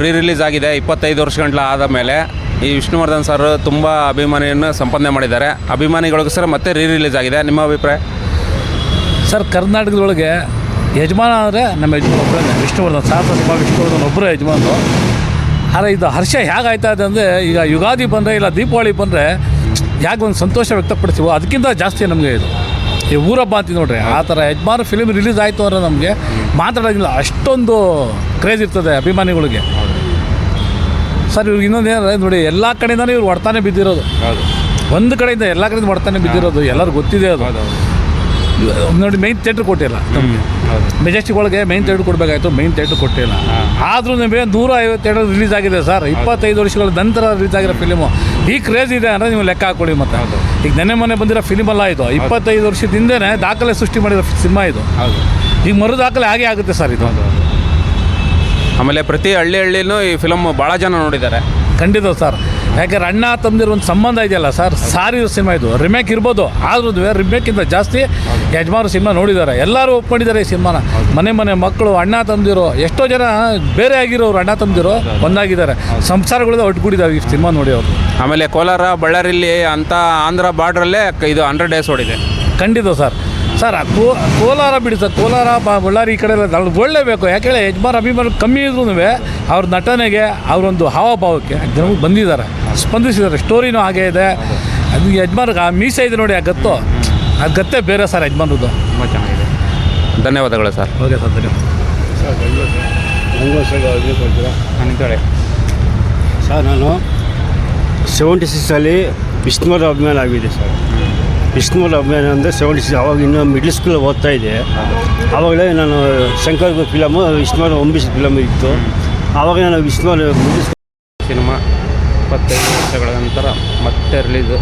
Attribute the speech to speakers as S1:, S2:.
S1: ರೀ ರಿಲೀಸ್ ಆಗಿದೆ, ಇಪ್ಪತ್ತೈದು ವರ್ಷಗಳ ಆದ ಮೇಲೆ ಈ ವಿಷ್ಣುವರ್ಧನ್ ಸರ್ ತುಂಬ ಅಭಿಮಾನಿಯನ್ನು ಸಂಪಾದನೆ ಮಾಡಿದ್ದಾರೆ. ಅಭಿಮಾನಿಗಳಿಗೋಸ್ಕರ ಮತ್ತೆ ರೀ ರಿಲೀಸ್ ಆಗಿದೆ. ನಿಮ್ಮ ಅಭಿಪ್ರಾಯ?
S2: ಸರ್, ಕರ್ನಾಟಕದೊಳಗೆ ಯಜಮಾನ ಅಂದರೆ ನಮ್ಮ ಯಜಮಾನ ಒಬ್ಬರೇ ವಿಷ್ಣುವರ್ಧನ್ ಸರ್ ಸಿಂಹ ವಿಷ್ಣುವರ್ಧನ್ ಒಬ್ಬರೇ ಯಜಮಾನರು. ಆದರೆ ಇದು ಹರ್ಷ ಹೇಗಾಯ್ತಾ ಇದೆ ಅಂದರೆ, ಈಗ ಯುಗಾದಿ ಬಂದರೆ ಇಲ್ಲ ದೀಪಾವಳಿ ಬಂದರೆ ಹೇಗೆ ಒಂದು ಸಂತೋಷ ವ್ಯಕ್ತಪಡಿಸ್ತೀವೋ, ಅದಕ್ಕಿಂತ ಜಾಸ್ತಿ ನಮಗೆ ಇದು. ಈ ಊರಬ್ಬ ಅಂತೀವಿ ನೋಡ್ರಿ ಆ ಥರ ಯಜಮಾನ ಫಿಲಿಮ್ ರಿಲೀಸ್ ಆಯಿತು ಅಂದರೆ ನಮಗೆ ಮಾತಾಡೋದಿಲ್ಲ ಅಷ್ಟೊಂದು ಕ್ರೇಜ್ ಇರ್ತದೆ ಅಭಿಮಾನಿಗಳಿಗೆ. ಸರ್ ಇವ್ರಿಗೆ ಇನ್ನೊಂದು ಏನಂದರೆ ನೋಡಿ ಎಲ್ಲ ಕಡೆಯಿಂದನೂ ಇವ್ರು ಒಡ್ತಾನೆ ಬಿದ್ದಿರೋದು. ಒಂದು ಕಡೆಯಿಂದ ಎಲ್ಲ ಕಡೆಯಿಂದ ಒಡ್ತಾನೆ ಬಿದ್ದಿರೋದು ಎಲ್ಲರಿಗೂ ಗೊತ್ತಿದೆ ಅದು. ನೋಡಿ ಮೈನ್ ಥಿಯೇಟ್ರ್ ಕೊಟ್ಟಿಲ್ಲ ಮೆಜೆಸ್ಟಿಕ್ ಒಳಗೆ ಮೈನ್ ಥಿಯೇಟ್ರ್ ಕೊಡಬೇಕಾಯ್ತು ಮೈನ್ ಥಿಯೇಟ್ರ್ ಕೊಟ್ಟಿಲ್ಲ ಆದರೂ ನಿಮಗೆ ನೂರ ಐವತ್ತೆರಡು ರಿಲೀಸ್ ಆಗಿದೆ ಸರ್. ಇಪ್ಪತ್ತೈದು ವರ್ಷಗಳ ನಂತರ ರಿಲೀಸ್ ಆಗಿರೋ ಫಿಲಿಮು ಈ ಕ್ರೇಜ್ ಇದೆ ಅಂದರೆ ನೀವು ಲೆಕ್ಕ ಹಾಕೊಳ್ಳಿ ಮತ್ತೆ. ಈಗ ನೆನ್ನೆ ಮೊನ್ನೆ ಬಂದಿರೋ ಫಿಲಿಮಲ್ಲ ಅಲ್ಲ ಇದು. ಇಪ್ಪತ್ತೈದು ವರ್ಷದ ಹಿಂದೆನೇ ದಾಖಲೆ ಸೃಷ್ಟಿ ಮಾಡಿರೋ ಸಿನಿಮಾ ಇದು. ಈಗ ಮರು ದಾಖಲೆ ಹಾಗೆ ಆಗುತ್ತೆ ಸರ್ ಇದು.
S1: ಆಮೇಲೆ ಪ್ರತಿ ಹಳ್ಳಿ ಹಳ್ಳಿನೂ ಈ ಫಿಲಮ್ ಭಾಳ ಜನ ನೋಡಿದ್ದಾರೆ.
S2: ಖಂಡಿತ ಸರ್. ಯಾಕಂದ್ರೆ ಅಣ್ಣ ತಮ್ಮದಿರೋ ಒಂದು ಸಂಬಂಧ ಇದೆಯಲ್ಲ ಸರ್ ಸಾರಿ ಸಿನಿಮಾ ಇದು. ರಿಮೇಕ್ ಇರ್ಬೋದು ಆದ್ರೂ ರಿಮೇಕ್ಕಿಂತ ಜಾಸ್ತಿ ಯಜಮಾನರು ಸಿನಿಮಾ ನೋಡಿದ್ದಾರೆ. ಎಲ್ಲರೂ ಒಪ್ಕೊಂಡಿದ್ದಾರೆ ಈ ಸಿನಿಮಾನ ಮನೆ ಮನೆ ಮಕ್ಕಳು ಅಣ್ಣ ತಂದಿರೋ ಎಷ್ಟೋ ಜನ ಬೇರೆ ಆಗಿರೋರು ಅಣ್ಣ ತಂದಿರೋ ಒಂದಾಗಿದ್ದಾರೆ. ಸಂಸಾರಗಳಿಂದ ಒಟ್ಟುಗೂಡಿದ್ದಾವೆ ಈ ಸಿನಿಮಾ ನೋಡಿ ಅವರು.
S1: ಆಮೇಲೆ ಕೋಲಾರ ಬಳ್ಳಾರಿಲಿ ಅಂತ ಆಂಧ್ರ ಬಾರ್ಡ್ರಲ್ಲೇ ಇದು ಹಂಡ್ರೆಡ್ ಡೇಸ್ ಓಡಿದೆ.
S2: ಖಂಡಿತ ಸರ್. ಸರ್ ಆ ಕೋ ಕೋಲಾರ ಬಿಡಿ ಸರ್ ಕೋಲಾರ ಬ- ಬಳ್ಳಾರಿ ಈ ಕಡೆ ಎಲ್ಲ ನಾವು ಒಳ್ಳೇಬೇಕು. ಯಾಕೇಳಿ ಯಜಮಾನ್ ಅಭಿಮಾನ ಕಮ್ಮಿ ಇದ್ರೂ ಅವ್ರ ನಟನೆಗೆ ಅವರೊಂದು ಹಾವಭಾವಕ್ಕೆ ಜನಗಳು ಬಂದಿದ್ದಾರೆ ಸ್ಪಂದಿಸಿದ್ದಾರೆ ಸ್ಟೋರಿನೂ ಹಾಗೆ ಇದೆ. ಅದು ಯಜಮಾನ್ ಆ ಮೀಸೆ ಇದೆ ನೋಡಿ ಆ ಗತ್ತು. ಆ ಗತ್ತೆ ಬೇರೆ ಸರ್ ಯಜಮಾನ್ರದ್ದು.
S1: ತುಂಬ ಚೆನ್ನಾಗಿದೆ. ಧನ್ಯವಾದಗಳು ಸರ್.
S2: ಓಕೆ ಸರ್ ಧನ್ಯವಾದ.
S3: ಸರ್ ನಾನು ಸೆವೆಂಟಿ ಸಿಕ್ಸಲ್ಲಿ ವಿಷ್ಣುವರ ಅಭಿಮಾನ ಆಗಿದೆ ಸರ್. ವಿಷ್ಣುವರ ಅಭಿಮಾನ ಅಂದರೆ ಸೆವೆಂಟಿ ಸಿಕ್ಸ್ ಅವಾಗ ಇನ್ನೂ ಮಿಡ್ಲ್ ಸ್ಕೂಲ್ ಓದ್ತಾ ಇದ್ದೆ. ಆವಾಗಲೇ ನಾನು ಶಂಕರ್ ಫಿಲಮು ವಿಷ್ಣುವರ ಒಂಬಿಸ್ ಫಿಲಮ್ ಇತ್ತು. ಆವಾಗ ನಾನು ಮಿಡ್ಲ್
S1: ಸಿನಿಮಾ ಇಪ್ಪತ್ತೈದು ವರ್ಷಗಳ ನಂತರ ಮತ್ತೆ ರಿಲೀಸು